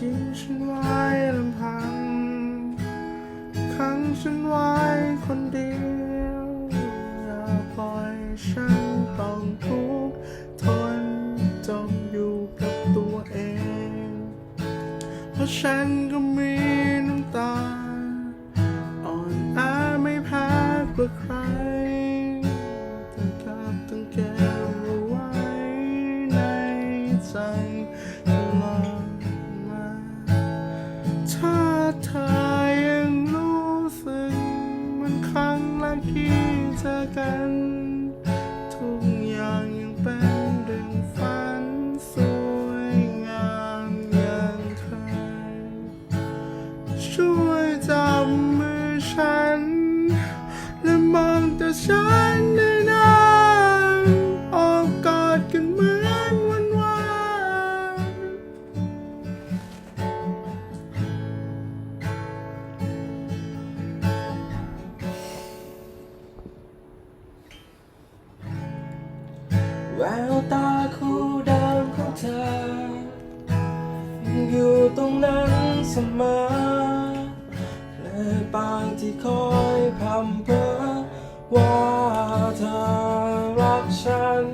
ทิ้งฉันไว้ลำพังขังฉันไว้คนเดียวอย่าปล่อยฉันต้องทุกข์ทนจมอยู่กับตัวเอง เพราะฉันก็มีน้ำตา อ่อนแอไม่แพ้กว่าใคร อกัน ทุกอย่างยังเป็นดังฝันสวยงามอย่างเคยช่วยจับมือฉัน และมองแต่ฉัน ววตาคู่เดิมของเธอ อยู่ตรงนั้นเสมอเลยปากที่คอยพำเพ้อว่าเธอรักฉัน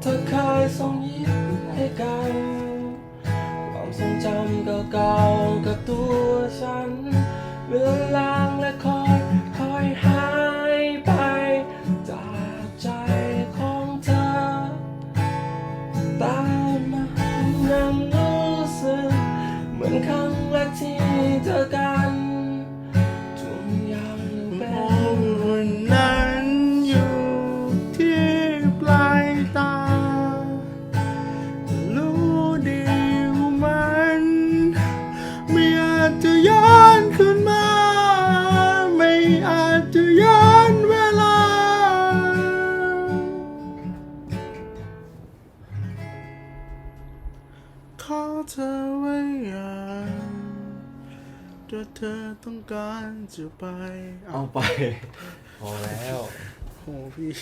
เธอเคยส่งยิ้มให้กัน ความทรงจำเก่า เหมือนครั้งแรกที่เจอ ขอเธอไว้อย่างถ้าเธอต้องการจะไป เอาไป พอแล้ว โหพี่